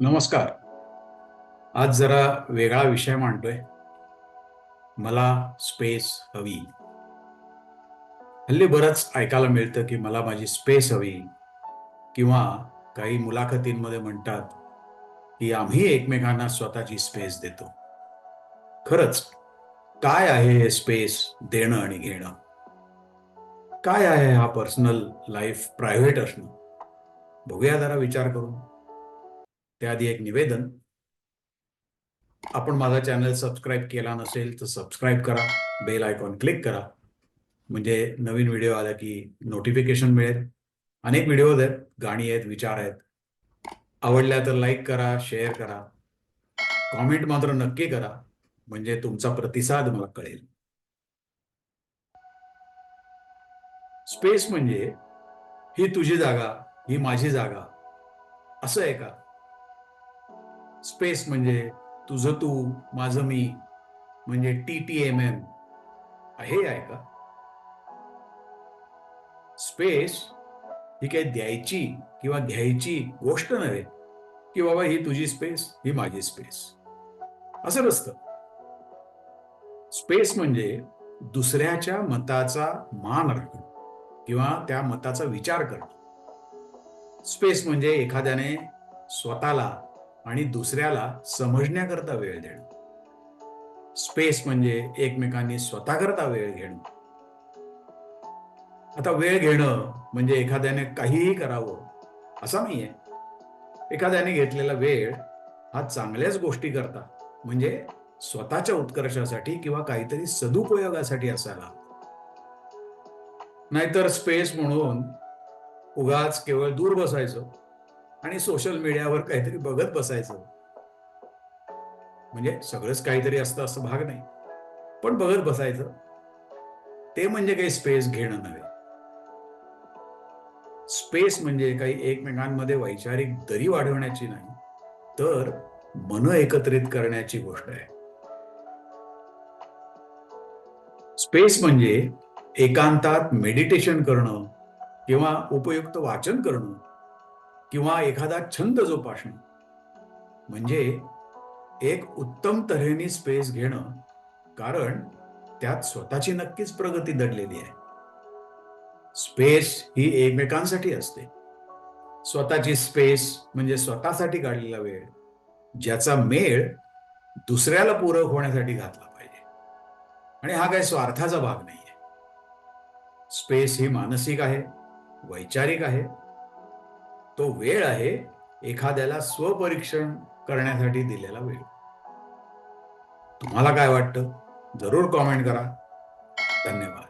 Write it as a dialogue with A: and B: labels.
A: नमस्कार. आज जरा वेगळा विषय मांडतोय. मला स्पेस हवी. हल्ली बरंच ऐकायला मिळतं की मला माझी स्पेस हवी. किंवा काही मुलाखतींमध्ये म्हणतात की आम्ही एकमेकांना स्वतःची स्पेस देतो. खरंच काय आहे हे स्पेस देणं आणि घेणं? काय आहे हा पर्सनल लाईफ प्रायव्हेट असणं? बघूया जरा विचार करून. त्याआधी एक निवेदन. आपण माझा चॅनल सबस्क्राईब केला नसेल तर सबस्क्राईब करा बेल आयकॉन क्लिक करा. म्हणजे नवीन व्हिडिओ आला की नोटिफिकेशन मिळेल. अनेक व्हिडिओज आहेत गाणी आहेत विचार आहेत. आवडल्या तर लाईक करा शेअर करा. कॉमेंट मात्र नक्की करा. म्हणजे तुमचा प्रतिसाद मला कळेल. स्पेस म्हणजे ही तुझी जागा ही माझी जागा. असं आहे का? स्पेस म्हणजे तुझं तू माझं मी म्हणजे टी टी एम एम हे आहे का? स्पेस ही काही द्यायची किंवा घ्यायची गोष्ट नव्हे की बाबा ही तुझी स्पेस ही माझी स्पेस. असं नसतं. स्पेस म्हणजे दुसऱ्याच्या मताचा मान राखणं किंवा त्या मताचा विचार करणं. स्पेस म्हणजे एखाद्याने स्वतःला आणि दुसऱ्याला समजण्याकरता वेळ देणं. स्पेस म्हणजे एकमेकांनी स्वतःकरता वेळ घेणं. आता वेळ घेणं म्हणजे एखाद्याने काहीही करावं असं नाहीये. एखाद्याने घेतलेला वेळ हा चांगल्याच गोष्टी करता म्हणजे स्वतःच्या उत्कर्षासाठी किंवा काहीतरी सदुपयोगासाठी असायला नाहीतर स्पेस म्हणून उगाच केवळ दूर बसायचं. आणि सोशल मीडियावर काहीतरी बघत बसायचं. म्हणजे सगळंच काहीतरी असतं असं भाग नाही. पण बघत बसायचं. ते म्हणजे काही स्पेस घेणं नव्हे. स्पेस म्हणजे काही एकमेकांमध्ये वैचारिक दरी वाढवण्याची नाही तर मन एकत्रित करण्याची गोष्ट आहे. स्पेस म्हणजे एकांतात मेडिटेशन करणं किंवा उपयुक्त वाचन करणं. किंवा एखादा छंद जोपासणं. म्हणजे एक उत्तम तऱ्हेने स्पेस घेणं कारण त्यात स्वतःची नक्कीच प्रगती दडलेली आहे. स्पेस ही एकमेकांसाठी असते. स्वतःची स्पेस म्हणजे स्वतःसाठी काढलेला वेळ ज्याचा मेळ दुसऱ्याला पूरक होण्यासाठी घातला पाहिजे. आणि हा काही स्वार्थाचा भाग नाही आहे स्पेस ही मानसिक आहे वैचारिक आहे तो वेळ आहे एखाद्याला स्वपरीक्षण करण्यासाठी दिलेला वेळ. तुम्हाला काय वाटतं? जरूर कॉमेंट करा. धन्यवाद.